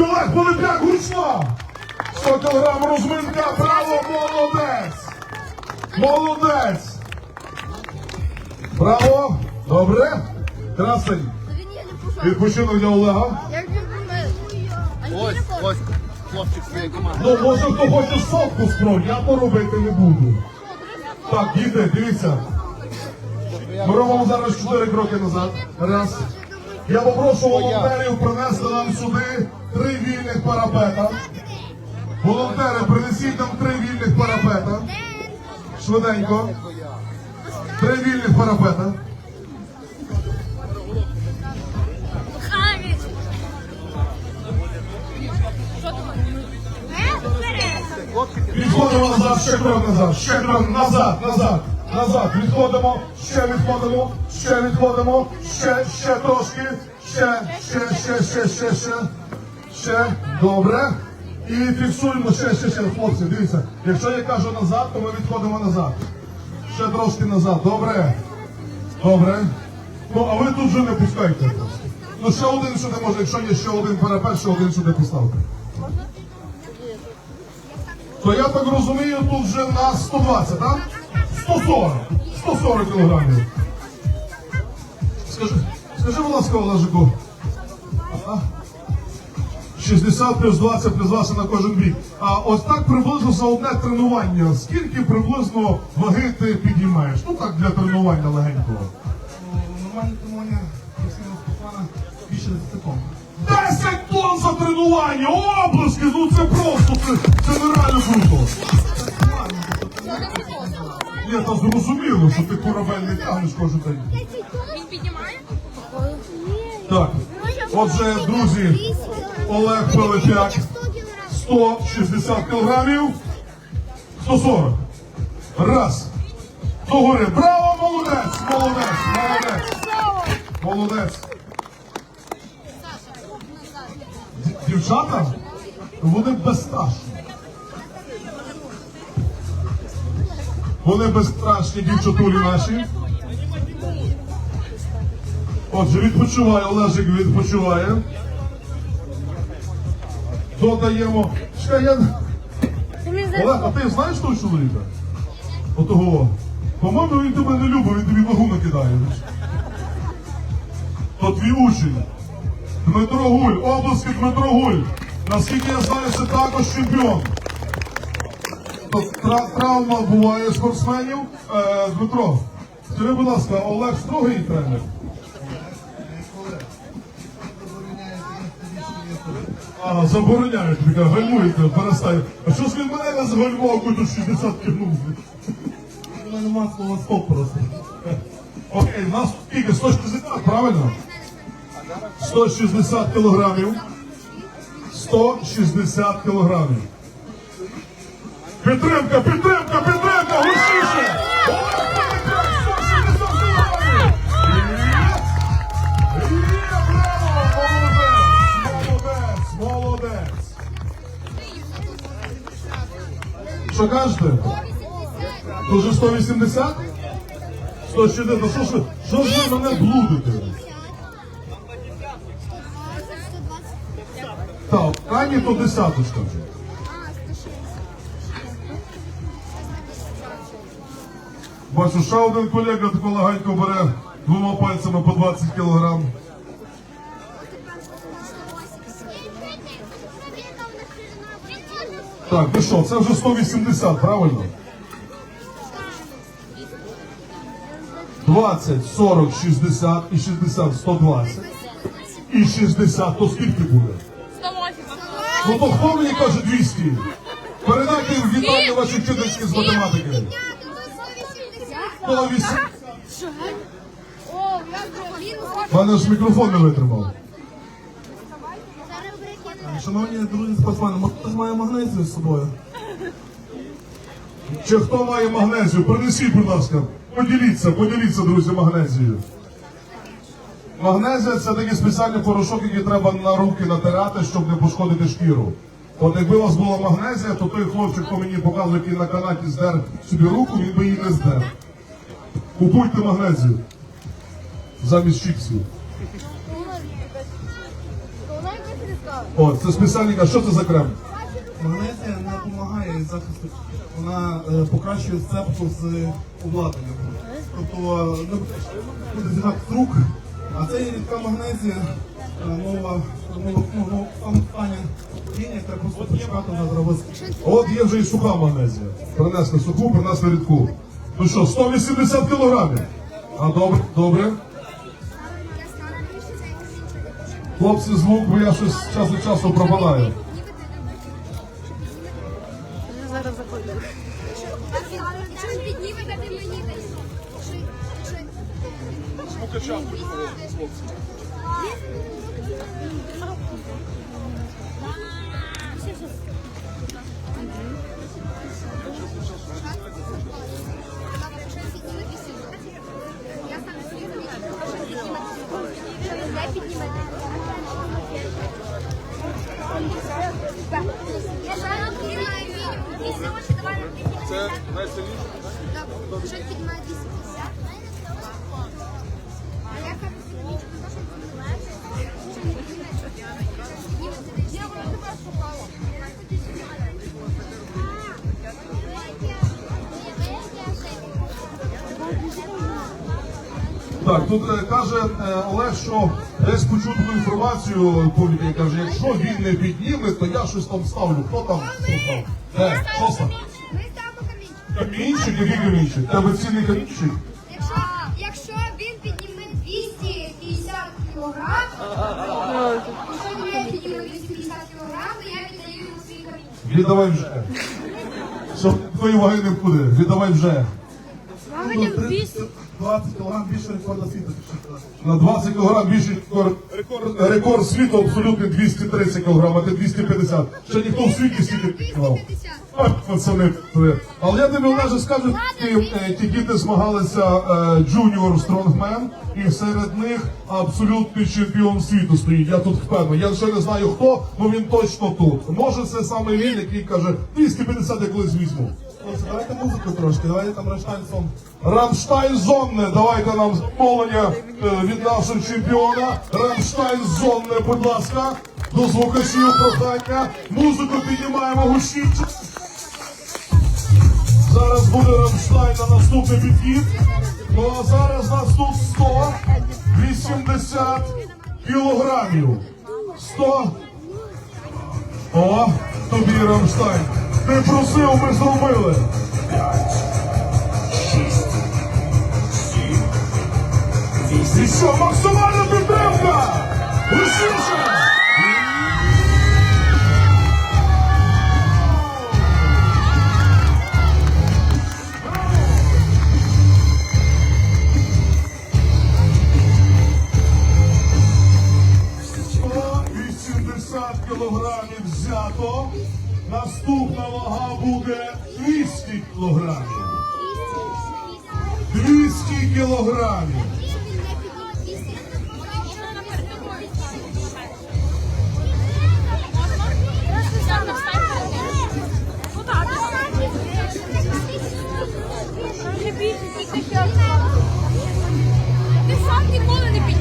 ласка, Олег Полипяк, гучно! 100 кілограм розминка, браво, молодець! Молодець! Браво! Добре? Красень. Відпочинок для Олега. Ось, ось, хлопчик своєї команди. Ну, може, хто хоче совку спробувати, я то робити не буду. Так, діти, дивіться. Ми робимо зараз 4 кроки назад. Раз. Я попрошу волонтерів принести нам сюди три вільних парапета. Волонтери, принесіть нам три вільних парапета. Швиденько. Три вільних парапета. Е, Відходимо назад, ще крок назад, ще крок назад, назад, назад. Відходимо, ще відходимо, ще відходимо, ще, ще трошки, ще, ще, ще, ще, ще, ще, ще. Добре. І фіксуємо ще, ще, ще. Хлопці, дивіться. Якщо я кажу назад, то ми відходимо назад. Ще трошки назад. Добре. Добре. Ну, а ви тут вже не пускайте. Ну, ще один сюди може, якщо є ще один парапет, ще один сюди поставте. То я так розумію, тут вже на 120, так? 140. 140 кілограмів. Скажи, скажи, будь ласка, Олежику. 60 плюс 20 плюс 20 на кожен бік. А ось так приблизно за одне тренування. Скільки приблизно ваги ти підіймаєш? Ну так для тренування легенького. Нормальне тренування спортсмена більше 10 тонн. 10 тонн за тренування! Обласки! Ні, та зрозуміло, що ти корабель не тягнеш кожен день. Він піднімає? Так, отже, друзі, Олег Пилипяк, 160 кілограмів, 140. Раз. Догори. Браво, молодець! Молодець! Молодець! Молодець! Дівчата, вони безстрашні. Вони безстрашні дівчатулі наші. Отже, відпочиває, Олежик відпочиває. Додаємо. Чекай, я... Олег, а ти знаєш того чоловіка? Отого. По-моєму, він тебе не любить, він тобі вагу накидає. То твій учень. Дмитро Гуль, обласки Дмитро Гуль. Наскільки я знаю, це також чемпіон. То тра- травма буває спортсменів. Е, Дмитро, скажи, будь ласка, Олег строгий тренер? А, забороняють, гальмуєте, перестаю. А що ж він мене не згальмував, коли тут 60 кігнув? У мене нема слова стоп просто. Окей, у нас скільки? 160, правильно? 160 кілограмів. 160 кілограмів. Підтримка, підтримка, підтримка, гучніше! Олег Пилипяк, 160 кілограмів! Є! Є, браво! Молодець! Молодець! Молодець! Що кажете? Дуже 180? 160, ну що ж ви, що ж ви мене блудите? Так, Ані то десяточка вже. Бачу, ще один колега тако легенько бере двома пальцями по 20 кілограм. Так, ну що, це вже 180, правильно? 20, 40, 60 і 60, 120. І 60, то скільки буде? 108. Ну то хто мені каже 200? Передайте вітання вашій вчительській з математики. 180. О, У мене ж мікрофон не витримав. Шановні друзі спортсмени, хтось має магнезію з собою? Чи хто має магнезію? Принесіть, будь ласка. Поділіться, поділіться, друзі, магнезією. Магнезія це такий спеціальний порошок, який треба на руки натирати, щоб не пошкодити шкіру. От якби у вас була магнезія, то той хлопчик, хто мені показує, який на канаті здер собі руку, він би її не здер. Купуйте магнезію. Замість чіпсів. О, це спеціальний, а що це за крем? Магнезія не допомагає захисту, вона е, покращує сцепку з обладнанням. Тобто е, не буде зігати рук, а це є рідка магнезія, е, нова, нова, ну, ну, саме стані лінія, треба просто почекати на зробити. От є вже і суха магнезія. Принесли суху, принесли рідку. Ну що, 180 кілограмів? А добре, добре. Хлопці, звук, бо я щось час від часу пропадаю. Підніме, то Це найсильніше. Добре, що піднімає 250. А я кажу, що піднімаєш? Що не піднімаєш? Я вже тебе шукала. Так, тут е, каже е, Олег, що десь почув таку інформацію, публіка каже, якщо він не підніме, то я щось там ставлю. Хто там? Хто там? Де? Що там? Ми ставимо камінчик. Камінчик, який камінчик? Тебе цілий камінчик? Якщо, якщо він підніме 250 кілограм, якщо він не підніме 250 кілограм, то я віддаю йому свій камінчик. Віддавай вже. Щоб твої ваги не буде. Віддавай вже. Ну, 30, 20 кг більше рекорду світу. На 20 кг більше рекорд, рекорд світу абсолютно 230 кг, а ти 250. Ще ніхто в світі стільки не піднімав. Пацани. Але я тобі Олеже скажу, ті, е, ті діти змагалися е, джуніор стронгмен, і серед них абсолютний чемпіон світу стоїть. Я тут впевнений. Я ще не знаю хто, але він точно тут. Може, це саме він, який каже 250 я колись візьму. Хлопці, давайте музику трошки, давайте там Рамштайн сон. Рамштайн Зонне, давайте нам замовлення е, від нашого чемпіона. Рамштайн Зонне, будь ласка, до звукачів прохання. Музику піднімаємо гучніше. Зараз буде Рамштайн на наступний підхід. Ну а зараз нас тут 180 кілограмів. 100. О, тобі Рамштайн. Ти просив, ми зробили. І що, максимальна підтримка! 80 кілограмів взято. Наступна вага буде 200 кілограмів. 200 кілограмів. Ти сам ніколи не піднімеш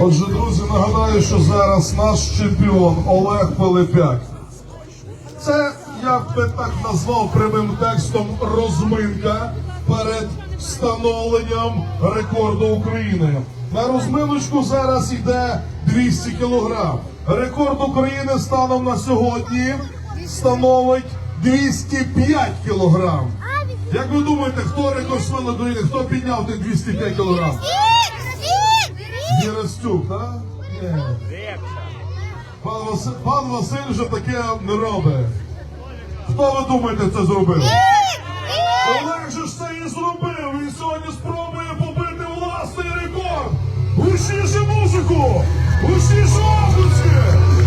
Отже, друзі, нагадаю, що зараз наш чемпіон Олег Пилипяк. Це я би так назвав прямим текстом розминка перед встановленням рекорду України. На розминочку зараз йде 200 кілограм. Рекорд України станом на сьогодні становить 205 кілограм. Як ви думаєте, хто рекордсмен України, хто підняв тих 205 кілограм? Герастюк, так? Пан Василь, пан Василь вже таке не робить. Хто ви думаєте це зробив? Олег же ж це і зробив. Він сьогодні спробує побити власний рекорд. Гучніше музику! Гучніше обласки!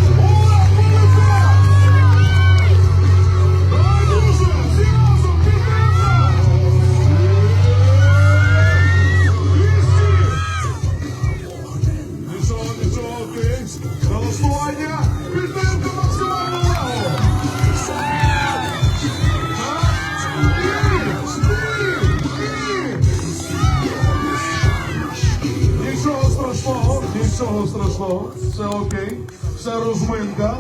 Нічого страшного. Все окей. Все розминка.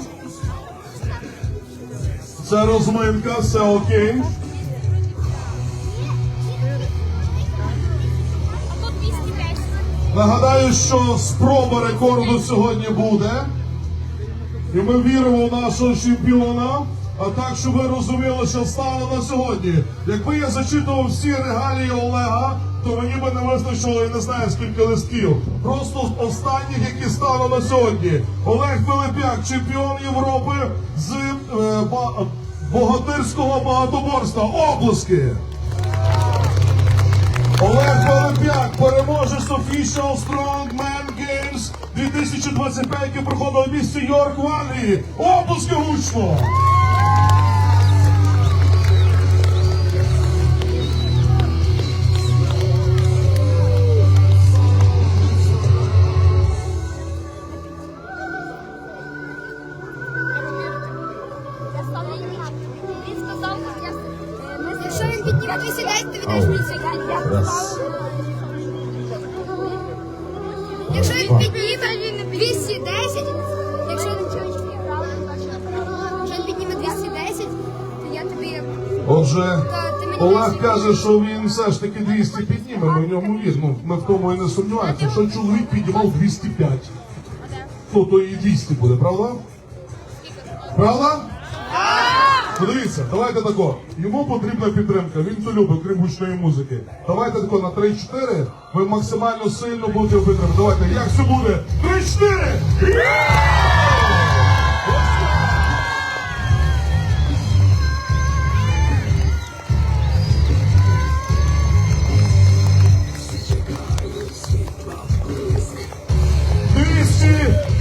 Це розминка, все окей. А тут 210. Нагадаю, що спроба рекорду сьогодні буде. І ми віримо в нашого чемпіона. А так, щоб ви розуміли, що стало на сьогодні. Якби я зачитував всі регалії Олега, то мені би не вистачило, я не знаю скільки листків. Просто з останніх, які стали на сьогодні. Олег Пилипяк, чемпіон Європи з е, богатирського багатоборства. Обласки! Олег Полип'як, переможець Official Strongman Games 2025, який проходив у місті Йорк в Англії. Обласки гучно! Він підніме 210, ти віддаєш мені цей Раз. Якщо він підніме 210, якщо він якщо він підніме 210, то я тобі Отже, То ти мені Олег каже, що він все ж таки 200 підніме, ми в ньому віримо. Ми в тому і не сумніваємося. Якщо чоловік піднімав 205, то то і 200 буде, правда? Правда? Подивіться, давайте тако. Йому потрібна підтримка. Він то любить, крім гучної музики. Давайте тако на 3-4. Ви максимально сильно будете його підтримати. Давайте, як це буде? 3-4! Є!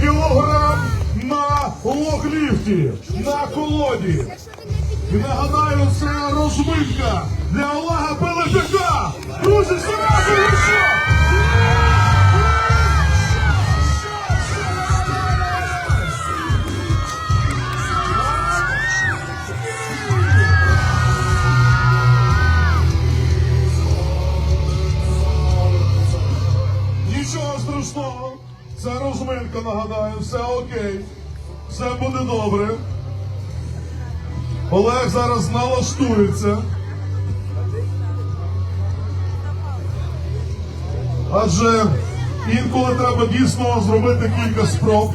Кілограм на логліфті, на колоді. І нагадаю, це розминка для Олега Пелепяка. Друзі, що? Нічого страшного. Це розминка, нагадаю, все окей. Все буде добре. Олег зараз налаштується. Адже інколи треба дійсно зробити кілька спроб,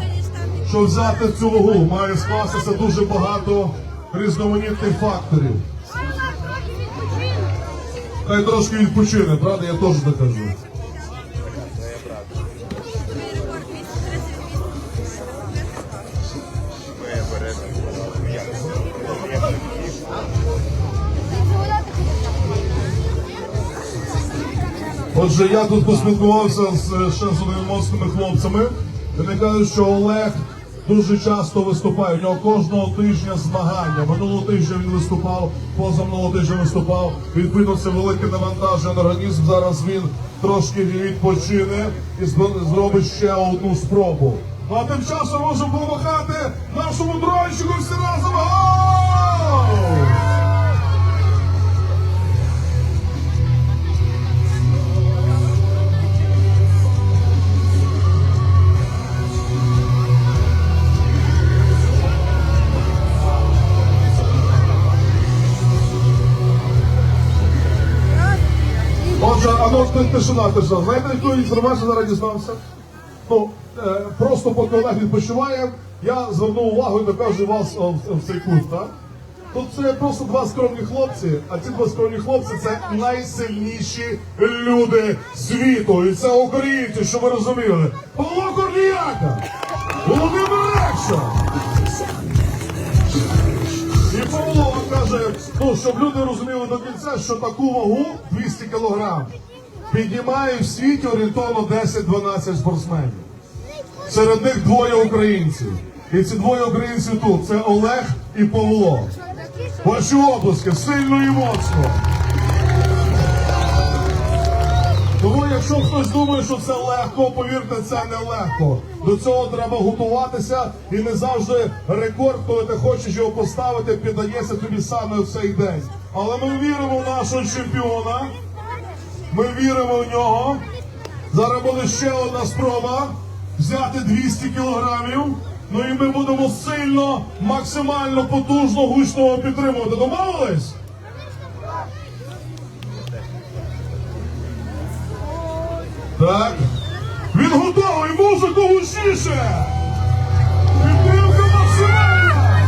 щоб взяти цю вагу. Має скластися дуже багато різноманітних факторів. Хай трошки відпочине, правда, я теж так кажу. Отже, я тут поспілкувався з е, ще з одними хлопцями. Вони кажуть, що Олег дуже часто виступає. У нього кожного тижня змагання. Минулого тижня він виступав, позаминулого тижня виступав. Відповідно, це велике навантаження на організм. Зараз він трошки відпочине і зробить ще одну спробу. А тим часом можемо помахати нашому дрончику всі разом. Гоу! Отже, а ну ти- тишина, тишина. Знаєте, яку інформацію зараз дізнався? Ну, е, просто поки Олег відпочиває, я звернув увагу і накажу вас в, цей кут, так? Тут це просто два скромні хлопці, а ці два скромні хлопці це найсильніші люди світу. І це українці, що ви розуміли. Павло Корніяка, Володимир Рекша. Ну, щоб люди розуміли до кінця, що таку вагу 200 кілограм піднімає в світі орієнтовно 10-12 спортсменів. Серед них двоє українців. І ці двоє українців тут це Олег і Павло. Ваші обласки сильно і моцно. Тому якщо хтось думає, що це легко, повірте, це не легко. До цього треба готуватися і не завжди рекорд, коли ти хочеш його поставити, піддається тобі саме в цей день. Але ми віримо в нашого чемпіона. Ми віримо в нього. Зараз буде ще одна спроба взяти 200 кілограмів. Ну і ми будемо сильно, максимально потужно, гучно підтримувати. Домовились? Так. Він готовий, музику гучніше! Підтримка максимальна!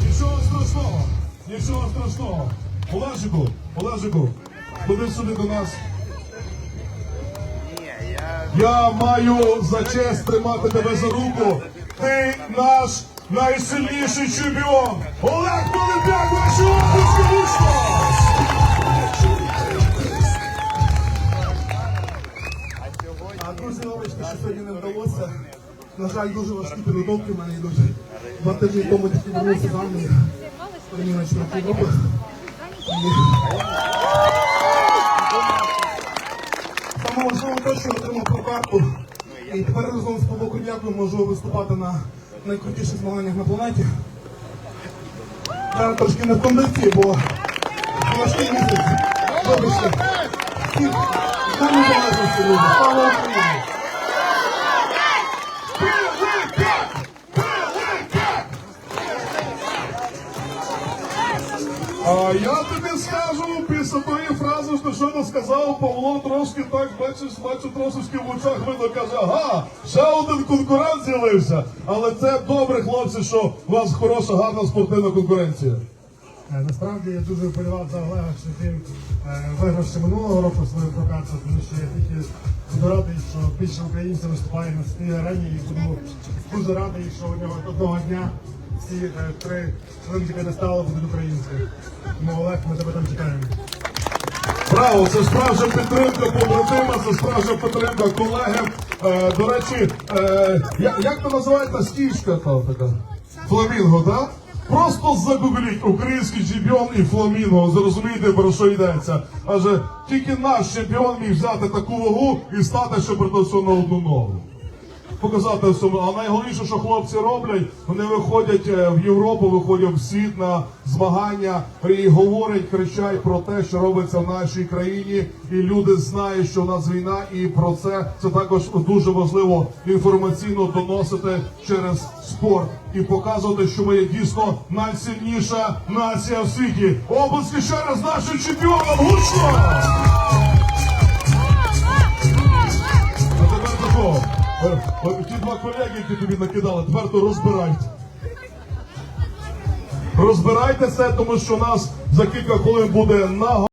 Нічого страшного, нічого страшного. Олежику, Олежику, ходи сюди до нас. Я маю за честь тримати тебе за руку. Ти наш найсильніший чемпіон. Олег Полипяк, ваші обласки гучно! А друзі, вибачте, що сьогодні не вдалося. На жаль, дуже важкі підготовки в мене йдуть. Два тижні тому тільки вернувся з Англії. Приміна чемпіонат Саме що отримав про карту. І тепер разом з Павло Кудякою можу виступати на найкрутіших змаганнях на планеті. Зараз трошки не в кондиції, бо важкий місяць. Вибачте. Всіх Днем Незалежності, люди. Слава Україні! А я тобі скажу після щойно сказав, Павло трошки так бачиш, бачу трошечки в очах видно, каже, ага, ще один конкурент з'явився. Але це добре, хлопці, що у вас хороша, гарна спортивна конкуренція. Е, Насправді я дуже вболівав за Олега Шефін, виграв ще минулого року свою прокатку, тому що я тільки буду радий, що більше українців виступає на свій арені і буду дуже радий, що у нього одного дня всі е, три члени п'єдесталу будуть українські. Тому Олег, ми тебе там чекаємо. Браво, це справжня підтримка побратима, це справжня підтримка колеги. Е, до речі, е, як, як то називається стічка та така? Фламінго, так? Просто загугліть український чемпіон і фламінго, зрозумієте, про що йдеться. Адже тільки наш чемпіон міг взяти таку вагу і стати ще при на одну ногу. Показати всьому. А найголовніше, що хлопці роблять, вони виходять е, в Європу, виходять в світ на змагання і говорять, кричать про те, що робиться в нашій країні, і люди знають, що в нас війна, і про це це також дуже важливо інформаційно доносити через спорт і показувати, що ми є дійсно найсильніша нація в світі. Обласки ще раз нашим чемпіонам гучно! Ті два колеги, які тобі накидали, тепер то розбирайте. Розбирайте це, тому що нас за кілька хвилин буде на